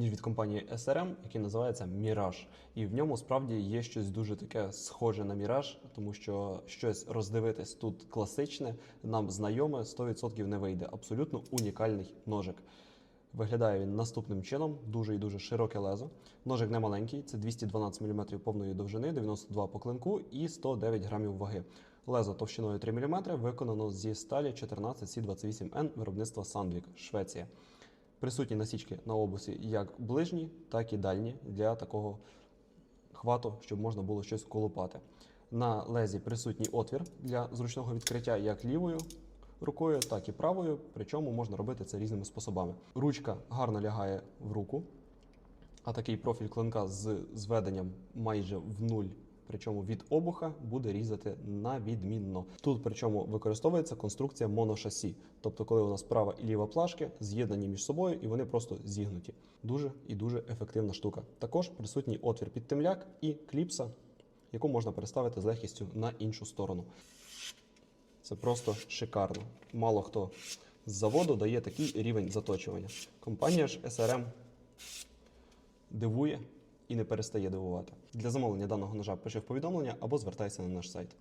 ніж від компанії SRM, який називається Mirage. І в ньому справді є щось дуже таке схоже на Mirage, тому що щось роздивитись тут класичне, нам знайоме 100% не вийде. Абсолютно унікальний ножик. Виглядає він наступним чином: дуже і дуже широке лезо. Ножик не маленький, це 212 мм повної довжини, 92 по клинку і 109 грамів ваги. Лезо товщиною 3 мм виконано зі сталі 14 c 28 n виробництва Sandvik, Швеція. Присутні насічки на обусі як ближні, так і дальні для такого хвату, щоб можна було щось колупати. На лезі присутній отвір для зручного відкриття як лівою рукою, так і правою. Причому можна робити це різними способами. Ручка гарно лягає в руку, а такий профіль клинка з зведенням майже в нуль. Причому від обуха буде різати на відмінно. Тут причому використовується конструкція моношасі, тобто, коли у нас права і ліва плашки з'єднані між собою і вони просто зігнуті. Дуже і дуже ефективна штука. Також присутній отвір під темляк і кліпса, яку можна переставити з легкістю на іншу сторону. Це просто шикарно. Мало хто з заводу дає такий рівень заточування. Компанія ж SRM дивує і не перестає дивувати. Для замовлення даного ножа пиши в повідомлення або звертайся на наш сайт.